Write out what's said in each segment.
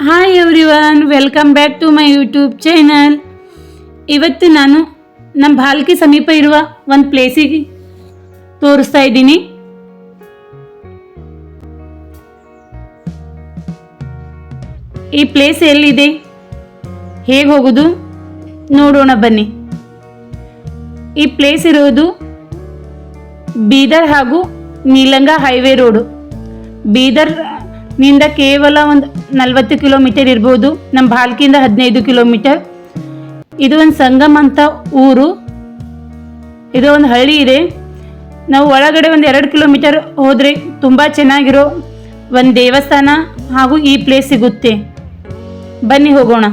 Hi everyone welcome back to my YouTube channel ಇವತ್ತು ನಾನು ನಮ್ಮ ಬಾಲ್ಕಿ ಸಮೀಪ ಇರುವ ಒಂದು ಪ್ಲೇಸಿಗೆ ತೋರಿಸ್ತಾ ಇದ್ದೀನಿ. ಈ ಪ್ಲೇಸ್ ಎಲ್ಲಿದೆ? ಹೇಗೆ ಹೋಗೋದು? ನೋಡೋಣ ಬನ್ನಿ. ಈ ಪ್ಲೇಸ್ ಇರೋದು ಬೀದರ್ ಹಾಗೂ ನೀಲಂಗ ಹೈವೇ ರೋಡು ಬೀದರ್ ನಿಂದ ಕೇವಲ ಒಂದು ನಲವತ್ತು ಕಿಲೋಮೀಟರ್ ಇರ್ಬೋದು. ನಮ್ಮ ಭಾಲ್ಕಿಯಿಂದ ಹದಿನೈದು ಕಿಲೋಮೀಟರ್. ಇದು ಒಂದು ಸಂಗಮ್ ಅಂತ ಊರು. ಇದು ಒಂದು ಹಳ್ಳಿ ಇದೆ. ನಾವು ಒಳಗಡೆ ಒಂದು ಎರಡು ಕಿಲೋಮೀಟರ್ ಹೋದರೆ ತುಂಬ ಚೆನ್ನಾಗಿರೋ ಒಂದು ದೇವಸ್ಥಾನ ಹಾಗೂ ಈ ಪ್ಲೇಸ್ ಸಿಗುತ್ತೆ. ಬನ್ನಿ ಹೋಗೋಣ.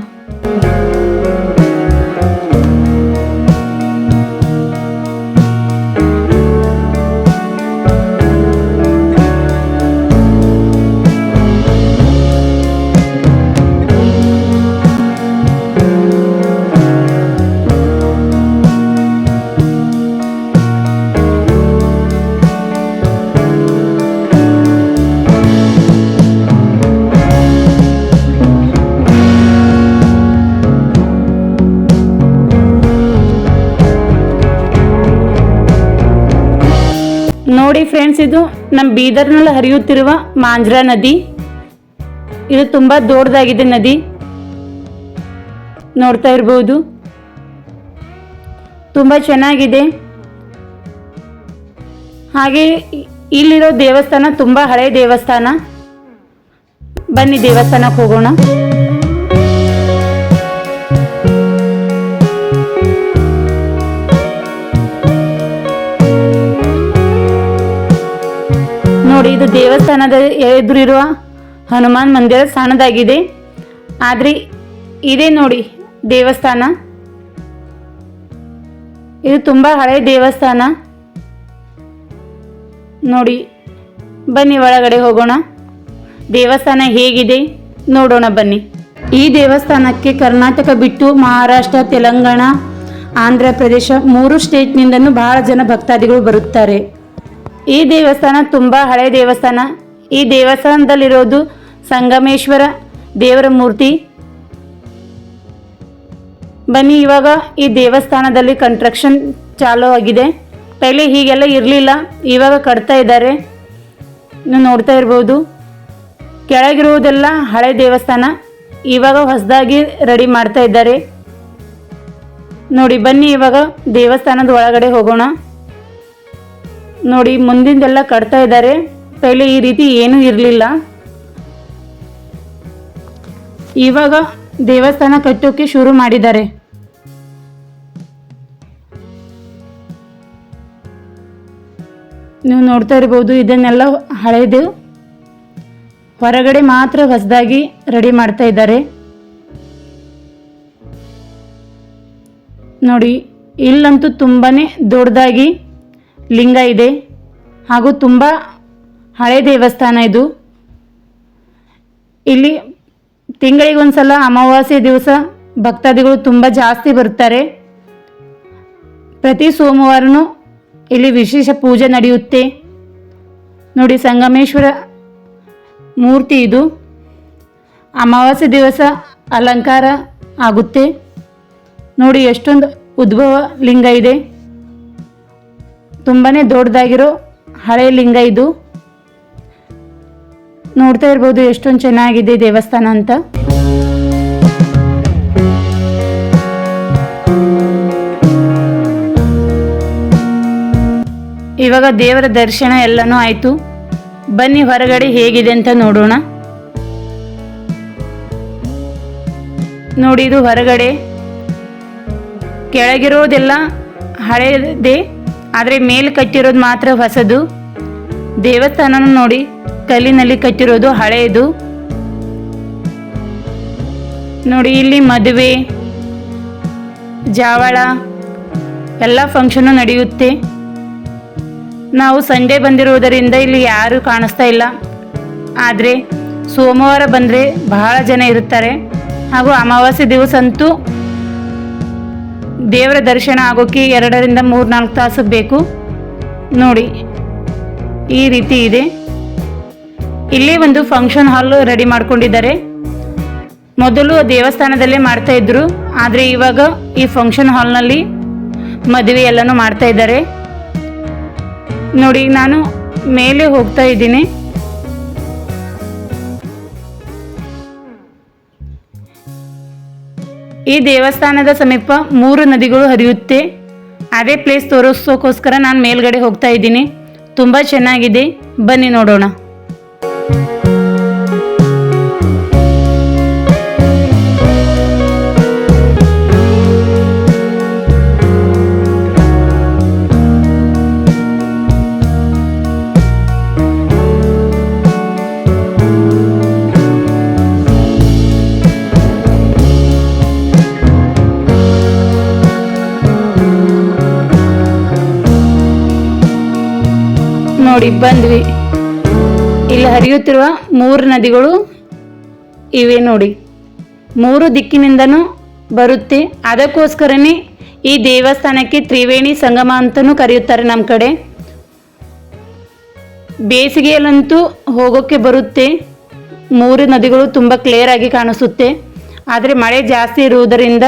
ನೋಡಿ ಫ್ರೆಂಡ್ಸ್ ಇದು ನಮ್ಮ ಬೀದರ್ನಲ್ಲಿ ಹರಿಯುತ್ತಿರುವ ಮಾಂಜ್ರಾ ನದಿ. ಇದು ತುಂಬ ದೊಡ್ಡದಾಗಿದೆ ನದಿ. ನೋಡ್ತಾ ಇರ್ಬೋದು. ತುಂಬ ಚೆನ್ನಾಗಿದೆ. ಹಾಗೆ ಇಲ್ಲಿರೋ ದೇವಸ್ಥಾನ ತುಂಬ ಹಳೆ ದೇವಸ್ಥಾನ. ಬನ್ನಿ ದೇವಸ್ಥಾನಕ್ಕೆ ಹೋಗೋಣ. ನೋಡಿ, ಇದು ದೇವಸ್ಥಾನದ ಎದುರಿರುವ ಹನುಮಾನ್ ಮಂದಿರ ಸಣ್ಣದಾಗಿದೆ. ಆದರೆ ಇದೇ ನೋಡಿ ದೇವಸ್ಥಾನ. ಇದು ತುಂಬ ಹಳೆ ದೇವಸ್ಥಾನ. ನೋಡಿ, ಬನ್ನಿ ಒಳಗಡೆ ಹೋಗೋಣ. ದೇವಸ್ಥಾನ ಹೇಗಿದೆ? ನೋಡೋಣ ಬನ್ನಿ. ಈ ದೇವಸ್ಥಾನಕ್ಕೆ ಕರ್ನಾಟಕ ಬಿಟ್ಟು ಮಹಾರಾಷ್ಟ್ರ, ತೆಲಂಗಾಣ, ಆಂಧ್ರ ಪ್ರದೇಶ ಮೂರು ಸ್ಟೇಟ್ನಿಂದನೂ ಬಹಳ ಜನ ಭಕ್ತಾದಿಗಳು ಬರುತ್ತಾರೆ. ಈ ದೇವಸ್ಥಾನ ತುಂಬ ಹಳೆ ದೇವಸ್ಥಾನ. ಈ ದೇವಸ್ಥಾನದಲ್ಲಿರೋದು ಸಂಗಮೇಶ್ವರ ದೇವರ ಮೂರ್ತಿ. ಬನ್ನಿ, ಇವಾಗ ಈ ದೇವಸ್ಥಾನದಲ್ಲಿ ಕನ್ಸ್ಟ್ರಕ್ಷನ್ ಚಾಲೂ ಆಗಿದೆ. ಪೈಲೆ ಹೀಗೆಲ್ಲ ಇರಲಿಲ್ಲ, ಇವಾಗ ಕಟ್ತಾ ಇದ್ದಾರೆ. ನೋಡ್ತಾ ಇರ್ಬೋದು. ಕೆಳಗಿರುವುದೆಲ್ಲ ಹಳೆ ದೇವಸ್ಥಾನ. ಇವಾಗ ಹೊಸದಾಗಿ ರೆಡಿ ಮಾಡ್ತಾ ಇದ್ದಾರೆ. ನೋಡಿ, ಬನ್ನಿ, ಇವಾಗ ದೇವಸ್ಥಾನದ ಒಳಗಡೆ ಹೋಗೋಣ. ನೋಡಿ, ಮುಂದಿಂದೆಲ್ಲ ಕಟ್ತಾ ಇದ್ದಾರೆ. ಪೈಲೆ ಈ ರೀತಿ ಏನೂ ಇರಲಿಲ್ಲ. ಇವಾಗ ದೇವಸ್ಥಾನ ಕಟ್ಟೋಕೆ ಶುರು ಮಾಡಿದ್ದಾರೆ. ನೀವು ನೋಡ್ತಾ ಇರ್ಬೋದು, ಇದನ್ನೆಲ್ಲ ಹಳೇದು. ಹೊರಗಡೆ ಮಾತ್ರ ಹೊಸದಾಗಿ ರೆಡಿ ಮಾಡ್ತಾ ಇದ್ದಾರೆ. ನೋಡಿ, ಇಲ್ಲಂತೂ ತುಂಬಾ ದೊಡ್ಡದಾಗಿ ಲಿಂಗ ಇದೆ ಹಾಗೂ ತುಂಬ ಹಳೆ ದೇವಸ್ಥಾನ ಇದು. ಇಲ್ಲಿ ತಿಂಗಳಿಗೆ ಒಂದ್ಸಲ ಅಮಾವಾಸ್ಯೆ ದಿವಸ ಭಕ್ತಾದಿಗಳು ತುಂಬ ಜಾಸ್ತಿ ಬರ್ತಾರೆ. ಪ್ರತಿ ಸೋಮವಾರನೂ ಇಲ್ಲಿ ವಿಶೇಷ ಪೂಜೆ ನಡೆಯುತ್ತೆ. ನೋಡಿ ಸಂಗಮೇಶ್ವರ ಮೂರ್ತಿ ಇದು. ಅಮಾವಾಸ್ಯೆ ದಿವಸ ಅಲಂಕಾರ ಆಗುತ್ತೆ. ನೋಡಿ ಎಷ್ಟೊಂದು ಉದ್ಭವ ಲಿಂಗ ಇದೆ. ತುಂಬಾನೇ ದೊಡ್ಡದಾಗಿರೋ ಹಳೆ ಲಿಂಗ ಇದು. ನೋಡ್ತಾ ಇರ್ಬೋದು ಎಷ್ಟೊಂದು ಚೆನ್ನಾಗಿದೆ ದೇವಸ್ಥಾನ ಅಂತ. ಇವಾಗ ದೇವರ ದರ್ಶನ ಎಲ್ಲನೂ ಆಯ್ತು. ಬನ್ನಿ ಹೊರಗಡೆ ಹೇಗಿದೆ ಅಂತ ನೋಡೋಣ. ನೋಡಿ ಇದು ಹೊರಗಡೆ. ಕೆಳಗಿರೋದೆಲ್ಲ ಹಳೆಯದೇ ಆದರೆ ಮೇಲೆ ಕಟ್ಟಿರೋದು ಮಾತ್ರ ಹೊಸದು. ದೇವಸ್ಥಾನನ ನೋಡಿ, ಕಲ್ಲಿನಲ್ಲಿ ಕಟ್ಟಿರೋದು ಹಳೆಯದು ನೋಡಿ, ಇಲ್ಲಿ ಮದುವೆ, ಜಾವಳ, ಎಲ್ಲ ಫಂಕ್ಷನು ನಡೆಯುತ್ತೆ. ನಾವು ಸಂಡೇ ಬಂದಿರುವುದರಿಂದ ಇಲ್ಲಿ ಯಾರೂ ಕಾಣಿಸ್ತಾ ಇಲ್ಲ. ಆದರೆ ಸೋಮವಾರ ಬಂದರೆ ಬಹಳ ಜನ ಇರುತ್ತಾರೆ ಹಾಗೂ ಅಮಾವಾಸ್ಯೆ ದಿವಸ ಅಂತೂ ದೇವರ ದರ್ಶನ ಆಗೋಕ್ಕೆ ಎರಡರಿಂದ ಮೂರು ನಾಲ್ಕು ತಾಸು ಬೇಕು. ನೋಡಿ, ಈ ರೀತಿ ಇದೆ. ಇಲ್ಲಿ ಒಂದು ಫಂಕ್ಷನ್ ಹಾಲ್ ರೆಡಿ ಮಾಡ್ಕೊಂಡಿದ್ದಾರೆ. ಮೊದಲು ದೇವಸ್ಥಾನದಲ್ಲೇ ಮಾಡ್ತಾ ಇದ್ರು. ಆದರೆ ಇವಾಗ ಈ ಫಂಕ್ಷನ್ ಹಾಲ್ನಲ್ಲಿ ಮದುವೆ ಎಲ್ಲನೂ ಮಾಡ್ತಾ ಇದ್ದಾರೆ. ನೋಡಿ, ನಾನು ಮೇಲೆ ಹೋಗ್ತಾ ಇದ್ದೀನಿ. ಈ ದೇವಸ್ಥಾನದ ಸಮೀಪ ಮೂರು ನದಿಗಳು ಹರಿಯುತ್ತೆ. ಅದೇ ಪ್ಲೇಸ್ ತೋರಿಸೋಕ್ಕೋಸ್ಕರ ನಾನು ಮೇಲ್ಗಡೆ ಹೋಗ್ತಾ ಇದ್ದೀನಿ. ತುಂಬ ಚೆನ್ನಾಗಿದೆ. ಬನ್ನಿ ನೋಡೋಣ. ನೋಡಿ ಬಂದ್ವಿ. ಇಲ್ಲಿ ಹರಿಯುತ್ತಿರುವ ಮೂರು ನದಿಗಳು ಇವೆ ನೋಡಿ. ಮೂರು ದಿಕ್ಕಿನಿಂದನೂ ಬರುತ್ತೆ. ಅದಕ್ಕೋಸ್ಕರನೇ ಈ ದೇವಸ್ಥಾನಕ್ಕೆ ತ್ರಿವೇಣಿ ಸಂಗಮ ಅಂತಲೂ ಕರೆಯುತ್ತಾರೆ ನಮ್ಮ ಕಡೆ. ಬೇಸಿಗೆಯಲ್ಲಂತೂ ಹೋಗೋಕ್ಕೆ ಬರುತ್ತೆ. ಮೂರು ನದಿಗಳು ತುಂಬ ಕ್ಲಿಯರ್ ಆಗಿ ಕಾಣಿಸುತ್ತೆ. ಆದರೆ ಮಳೆ ಜಾಸ್ತಿ ಇರುವುದರಿಂದ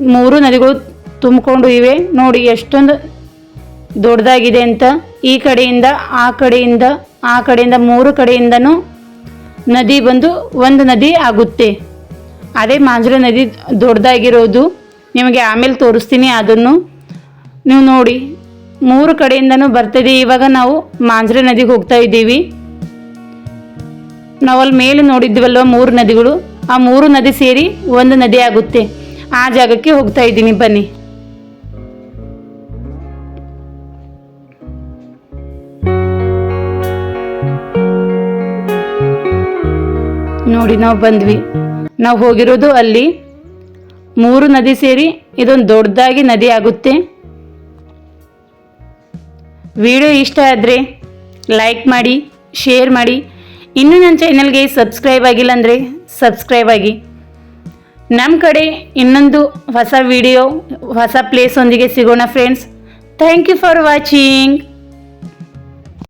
ಮೂರು ನದಿಗಳು ತುಂಬಿಕೊಂಡು ಇವೆ. ನೋಡಿ ಎಷ್ಟೊಂದು ದೊಡ್ಡದಾಗಿದೆ ಅಂತ ಈ ಕಡೆಯಿಂದ, ಆ ಕಡೆಯಿಂದ ಆ ಕಡೆಯಿಂದ ಮೂರು ಕಡೆಯಿಂದನೂ ನದಿ ಬಂದು ಒಂದು ನದಿ ಆಗುತ್ತೆ. ಅದೇ ಮಾಂಜ್ರ ನದಿ ದೊಡ್ಡದಾಗಿರೋದು. ನಿಮಗೆ ಆಮೇಲೆ ತೋರಿಸ್ತೀನಿ ಅದನ್ನು. ನೀವು ನೋಡಿ, ಮೂರು ಕಡೆಯಿಂದನೂ ಬರ್ತದೆ. ಇವಾಗ ನಾವು ಮಾಂಜ್ರೆ ನದಿಗೆ ಹೋಗ್ತಾ ಇದ್ದೀವಿ. ನಾವು ಅಲ್ಲಿ ಮೇಲೆ ನೋಡಿದ್ವಲ್ವ ಮೂರು ನದಿಗಳು? ಆ ಮೂರು ನದಿ ಸೇರಿ ಒಂದು ನದಿ ಆಗುತ್ತೆ. ಆ ಜಾಗಕ್ಕೆ ಹೋಗ್ತಾ ಇದ್ದೀನಿ. ಬನ್ನಿ. ನೋಡಿ ನಾವು ಬಂದ್ವಿ. ನಾವು ಹೋಗಿರೋದು ಅಲ್ಲಿ. ಮೂರು ನದಿ ಸೇರಿ ಇದೊಂದು ದೊಡ್ಡದಾಗಿ ನದಿ ಆಗುತ್ತೆ. ವಿಡಿಯೋ ಇಷ್ಟ ಆದರೆ ಲೈಕ್ ಮಾಡಿ ಶೇರ್ ಮಾಡಿ. ಇನ್ನೂ ನನ್ನ ಚಾನಲ್ಗೆ ಸಬ್ಸ್ಕ್ರೈಬ್ ಆಗಿಲ್ಲ ಅಂದರೆ ಸಬ್ಸ್ಕ್ರೈಬ್ ಆಗಿ. ನಮ್ಮ ಕಡೆ ಇನ್ನೊಂದು ಹೊಸ ವಿಡಿಯೋ ಹೊಸ ಪ್ಲೇಸೊಂದಿಗೆ ಸಿಗೋಣ friends thank you for watching